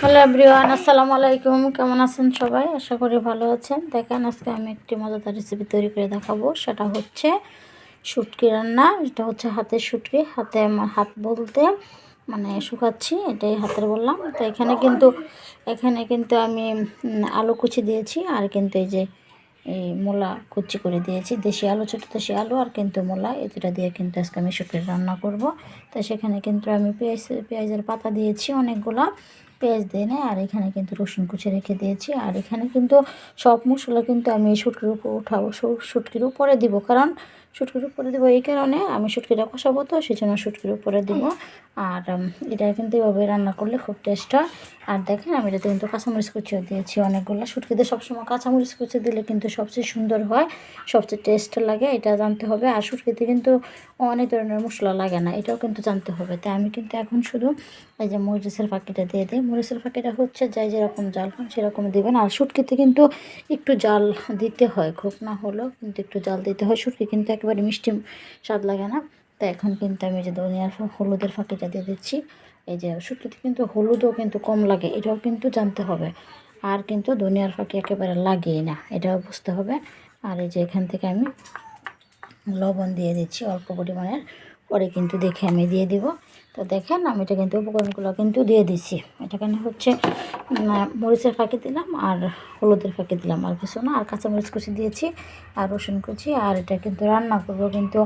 Hello everyone, আসসালামু আলাইকুম। কেমন আছেন সবাই? আশা করি ভালো আছেন। দেখেন, আজকে আমি একটি মজাদার রেসিপি তৈরি করে দেখাবো। সেটা হচ্ছে শুটকি রান্না। এটা হচ্ছে হাতের শুটকি। হাতে আমার হাত বলতে মানে শুকাচ্ছি, এটাই হাতের বললাম। তো এখানে কিন্তু এখানে কিন্তু আমি আলু কুচি দিয়েছি আর কিন্তু এই যে, এই মোলা কুচি করে দিয়েছি। দেশি আলু, ছোটো দেশি আলু আর কিন্তু মূলা। এই দুটা দিয়ে কিন্তু আজকে আমি শুটকির রান্না করব। তো সেখানে কিন্তু আমি পেঁয়াজ, পেঁয়াজের পাতা দিয়েছি অনেকগুলা। পেঁয়াজ দিয়ে নেয়, আর এখানে কিন্তু রসুন কুচি রেখে দিয়েছি। আর এখানে কিন্তু সব মশলা কিন্তু আমি এই শুটকির উপর উঠাবো শুটকির উপরে দিব। কারণ শুটকির উপরে দেবো এই কারণে। আমি শুটকিটা কষাবো তো সেই জন্য শুটকির উপরে দিব। আর এটা কিন্তু এভাবে রান্না করলে খুব টেস্ট হয়। আর দেখেন, আমি এটাতে কিন্তু কাঁচামরিচ কুচিও দিয়েছি অনেকগুলো। শুটকিতে সবসময় কাঁচামরিচ কুচি দিলে কিন্তু সবচেয়ে সুন্দর হয়, সবচেয়ে টেস্ট লাগে, এটা জানতে হবে। আর শুটকিতে কিন্তু অনেক ধরনের মশলা লাগে না, এটাও কিন্তু জানতে হবে। তাই আমি কিন্তু এখন শুধু এই যে মরিচের ফাঁকিটা দিয়ে দিই। মরিচের ফাঁকিটা হচ্ছে, যাই যেরকম জাল হয় সেরকম দেবেন। আর শুটকিতে কিন্তু একটু জাল দিতে হয়, খুব না হলেও কিন্তু একটু জাল দিতে হয়। শুটকি কিন্তু একেবারে মিষ্টি স্বাদ লাগে না। তো এখন কিন্তু আমি যে ধনিয়ার হলুদের ফাঁকিটা দিয়ে দিচ্ছি, এই যে শুটকিতে কিন্তু হলুদও কিন্তু কম লাগে, এটাও কিন্তু জানতে হবে। আর কিন্তু ধনিয়ার ফাঁকি একেবারে লাগেই না, এটাও বুঝতে হবে। আর এই যে এখান থেকে আমি লবণ দিয়ে দিচ্ছি অল্প পরিমাণের। পরে কিন্তু দেখে আমি দিয়ে দিব। তো দেখেন আমি এটা কিন্তু উপকরণগুলো কিন্তু দিয়ে দিছি। এটা কেন হচ্ছে মরিচের ফাঁকি দিলাম আর হলুদের ফাঁকি দিলাম আর কিছু না। আর কাঁচামরিচ কুচি দিয়েছি আর রসুন কুচি আর এটা কিন্তু রান্না করব কিন্তু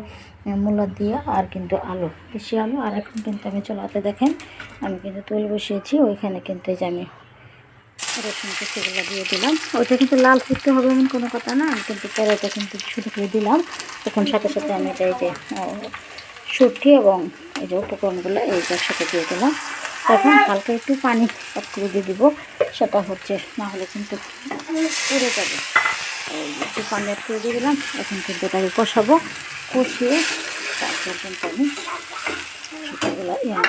মূলা দিয়ে আর কিন্তু আলু, বেশি আলু। আর এখন কিন্তু আমি চলাতে দেখেন, আমি কিন্তু তৈল বসিয়েছি। ওইখানে কিন্তু এই যে আমি রসুন কুচিগুলো দিয়ে দিলাম। ওইটা কিন্তু লাল করতে হবে এমন কোনো কথা না। আমি কিন্তু পরে এটা কিন্তু শুরু করে দিলাম। তখন সাথে সাথে আমি এটা এই যে শুটকি এবং এই যে উপকরণগুলো এই যে দিয়ে দিলাম। এখন হালকা একটু পানি অ্যাড করে দিয়ে দিব। সেটা হচ্ছে না হলে কিন্তু পুড়ে যাবে। একটু পানি অ্যাড করে দিয়ে দিলাম। এখন কিন্তু এটাকে কষাবো। কষিয়ে তারপর কিন্তু আমি ইয়া,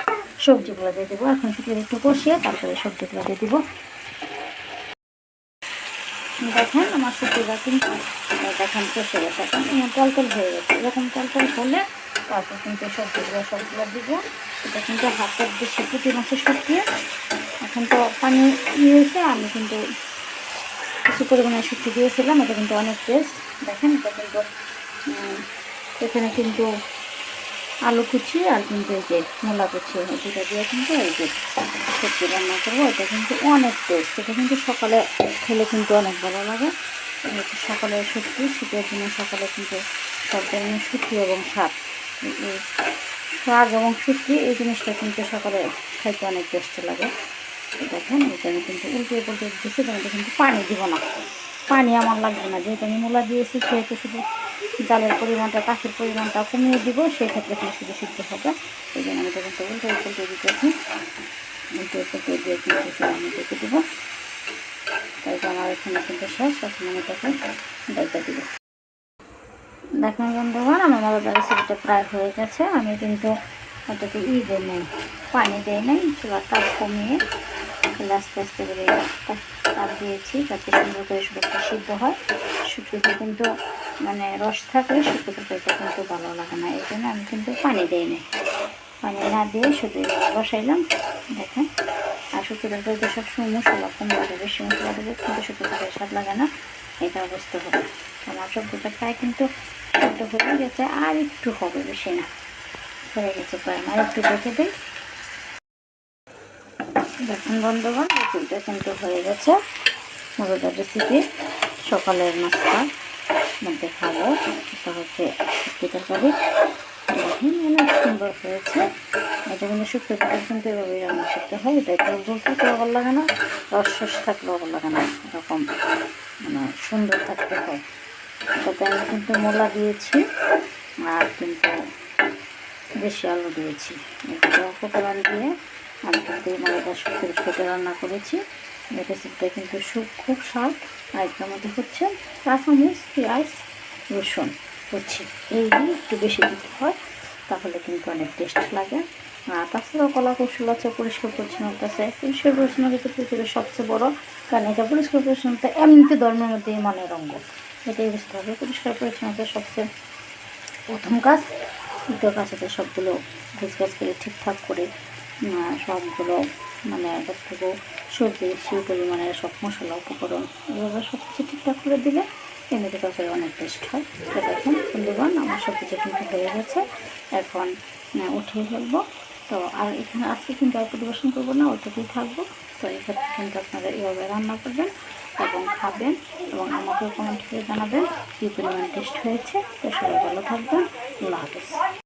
সবজিগুলো দিয়ে দেবো। এখন শুটকি একটু কষিয়ে তারপরে সবজিগুলো দিয়ে দিব। দেখেন আমার শুকিয়ে কিন্তু দেখেন কষে গেছে। এখন টলটল হয়ে গেছে। এরকম টলটল হলে তারপর কিন্তু সবজিগুলো, সবগুলো দিব। এটা কিন্তু হাতের বেশি পুঁটি মাছের শুকিয়ে এখন তো পানি হয়েছে আমি কিন্তু কিছু পরিমাণে শুকিয়ে দিয়েছিলাম, এটা কিন্তু অনেক টেস্ট দেখেন, এটা কিন্তু এখানে কিন্তু আলু কুচি আর কিন্তু এই যে মূলা কুচি দুটো দিয়ে কিন্তু এই যে সবজি রান্না করব, এটা কিন্তু অনেক টেস্ট এটা কিন্তু সকালে খেলে কিন্তু অনেক ভালো লাগে। সকালে সবজি, শীতের দিনে সকালে কিন্তু সব ধরনের শুটকি এবং শাক। এই শাক এবং শুটকি এই জিনিসটা কিন্তু সকালে খাইতে অনেক টেস্ট লাগে। দেখেন, এটা আমি কিন্তু উল্টে পাল্টে দিচ্ছি কিন্তু কিন্তু পানি দিব না। পানি আমার লাগবে না। যেহেতু আমি মূলা দিয়েছি, সেহেতু শুধু জালের পরিমাণটা, পাখির পরিমাণটা কমিয়ে দিব, সেই ক্ষেত্রে কিন্তু শুধু সিদ্ধ হবে। এই জন্য আমি এটা কিন্তু উল্টে পাল্টে দিতেছি। উল্টে পাল্টে দিয়ে কিন্তু আমি দেখে দেবো। তাই আমার এখানে কিন্তু শেষ, এখন আমি এটাকে দায়িত্ব দিব। দেখেন বন্ধুগণ, আমার মজাদার রেসিপিটা প্রায় হয়ে গেছে। আমি কিন্তু এটাকে ই দিই নাই, পানি দেই নাই তাপ কমিয়ে তাহলে আস্তে আস্তে করে তাপ- দিয়েছি যাতে সুন্দর করে শুধুটা সিদ্ধ হয়। শুকিতে কিন্তু মানে রস থাকলে তরকারিটা কিন্তু ভালো লাগে না, এই জন্য আমি কিন্তু পানি দিই নাই। পানি না দিয়ে শুধু বসাইলাম, দেখেন। আর শুক্তো তরকারিতে সবসময় মশলা কম লাগে, বেশি মশলা দিলে কিন্তু তরকারি স্বাদ লাগে না, এটা বুঝতে হবে। আমার সবজিটা প্রায় কিন্তু সেদ্ধ হয়ে গেছে, আর একটু হবে বেশি না। হয়ে গেছে আর একটু দিই। দেখুন বন্ধুগণ রেসিপিটা কিন্তু হয়ে গেছে। মজাদার রেসিপি সকালের মধ্যে খাব। এটা হচ্ছে তরকারি। অনেক সুন্দর হয়েছে। এটা কিন্তু শুক্তো কিন্তু এভাবেই রান্না হয়। এটা একটু গোল থাকলেও লাগে না। রস থাকলেও লাগে না। এরকম মানে সুন্দর থাকতে হয়। এটাতে আমি কিন্তু মূলা দিয়েছি আর কিন্তু বেশি আলু দিয়েছি। এগুলো উপকরণ দিয়ে আমি কিন্তু মজাদার শুক্তো রান্না করেছি। রেসিপিটা কিন্তু খুব স্বাদ। আর এটার মধ্যে হচ্ছে কাঁচামরিচ পেঁয়াজ, রসুন হচ্ছে এই একটু বেশি দিতে হয়, তাহলে কিন্তু অনেক টেস্ট লাগে। আর তাছাড়াও কলা কৌশল আছে, পরিষ্কার পরিচ্ছন্নতা আছে। পরিষ্কার পরিচ্ছন্নতা পৃথিবীর সবচেয়ে বড়। কারণ এটা পরিষ্কার পরিচ্ছন্নতা এমনিতে ধর্মের মধ্যে ইমানের অঙ্গ। এটাই বুঝতে হবে। পরিষ্কার পরিচ্ছন্নতা সবচেয়ে প্রথম কাজ। দ্বিতীয় কাজ হচ্ছে সবগুলো গাছ করে ঠিকঠাক করে সবগুলো মানে সবটুকু সবজি সেই পরিমাণে সব মশলা, উপকরণ এভাবে সব কিছু ঠিকঠাক করে দিলে এমনিতে তরকারি অনেক টেস্ট হয়। তো দেখুন বন্ধুগণ, আমার সব কিছু কিন্তু হয়ে গেছে। এখন উঠিয়ে ফেলব। তো আর এখানে আজকে কিন্তু আর পরিবেশন করব না, ওইটুকুই থাকব। তো এক্ষেত্রে কিন্তু আপনারা এভাবে রান্না করবেন এবং খাবেন এবং আমাকেও কমেন্ট করে জানাবেন কী পরিমাণ টেস্ট হয়েছে। তো সবাই ভালো থাকবেন। আল্লাহ হাফেজ।